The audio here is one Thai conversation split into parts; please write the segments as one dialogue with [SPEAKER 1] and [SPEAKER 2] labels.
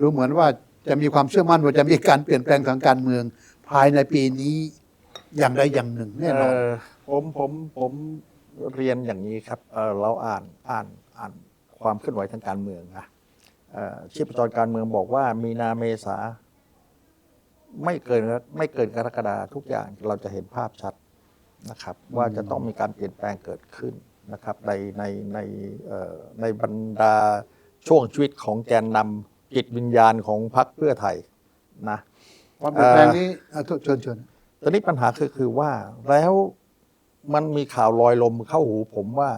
[SPEAKER 1] ดูเหมือนว่าจะมีความเชื่อมั่นว่าจะมีการเปลี่ยนแปลงทางการเมือง ภายในปีนี้อย่างใดอย่างหนึ่งแน่นอน
[SPEAKER 2] ผมผมผมเรียนอย่างนี้ครับเเราอ่านอ่านอ่านความเคลื่อนไหวทางการเมืองนะชีพจรการเมืองบอกว่ามีนาเมษาไม่เกินไม่เกินกรกฎาทุกอย่างเราจะเห็นภาพชัดนะครับ ว่าจะต้องมีการเปลี่ยนแปลงเกิดขึ้นนะครับ ในในในในบรรดาช่วงชีวิตของแกนนำ จิตวิญญาณของพรรคเพื่อไทยนะ
[SPEAKER 1] ความเปลี่ยนแปลงนี้อะเชิญเชิญ
[SPEAKER 2] ตอนนี้ปัญหาคือคือว่าแล้วมันมีข่าวลอยลมเข้าหูผมว่า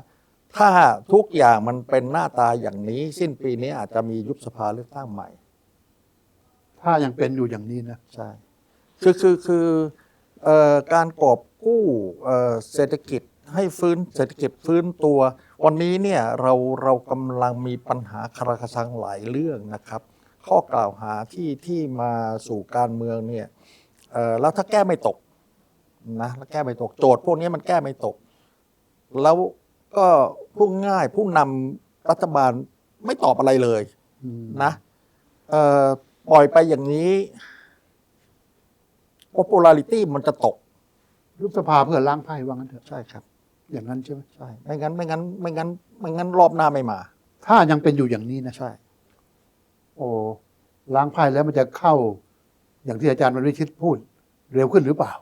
[SPEAKER 2] ถ้าทุกอย่างมันเป็นหน้าตาอย่างนี้ สิ้นปีนี้อาจจะมียุบสภาเลือกตั้งใหม่
[SPEAKER 1] ถ้ายังเป็นอยู่อย่างนี้นะ
[SPEAKER 2] ใช่ คือคือคือเอ่อการกอบกู้เอ่อเศรษฐกิจ ให้ฟื้นเศรษฐกิจฟื้นตัว วันนี้เนี่ยเราเรากำลังมีปัญหาคาราคาซังหลายเรื่องนะครับ ข้อกล่าวหาที่ที่มาสู่การเมืองเนี่ยเอ่อแล้วถ้าแก้ไม่ตกนะแล้วแก้ไม่ตกโจทย์พวกนี้มันแก้ไม่ตก แล้วก็ผู้ง่ายผู้นำรัฐบาลไม่ตอบอะไรเลย
[SPEAKER 1] อืม
[SPEAKER 2] นะเอ่อปล่อยไปอย่างนี้ popularity มันจะตก
[SPEAKER 1] ยุบสภาเพื่อล้างไพ่ว่างั้นเถอะ
[SPEAKER 2] ใช่ครับ
[SPEAKER 1] อย่างนั้นใช่ไหม
[SPEAKER 2] ใช่ไม่งั้นไม่งั้น ไม่งั้น ไม่งั้นรอบหน้าไม่มา
[SPEAKER 1] ถ้ายังเป็นอยู่อย่างนี้นะ
[SPEAKER 2] ใช่
[SPEAKER 1] โอ้ล้างไพ่แล้วมันจะเข้า อย่างที่อาจารย์วริชิตพูด เร็วขึ้นหรือเปล่า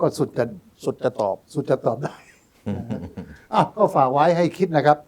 [SPEAKER 1] ก็สุดจะ
[SPEAKER 2] สุดจะตอบ
[SPEAKER 1] สุดจะตอบได้อะก็ฝากไว้ให้คิดนะครับ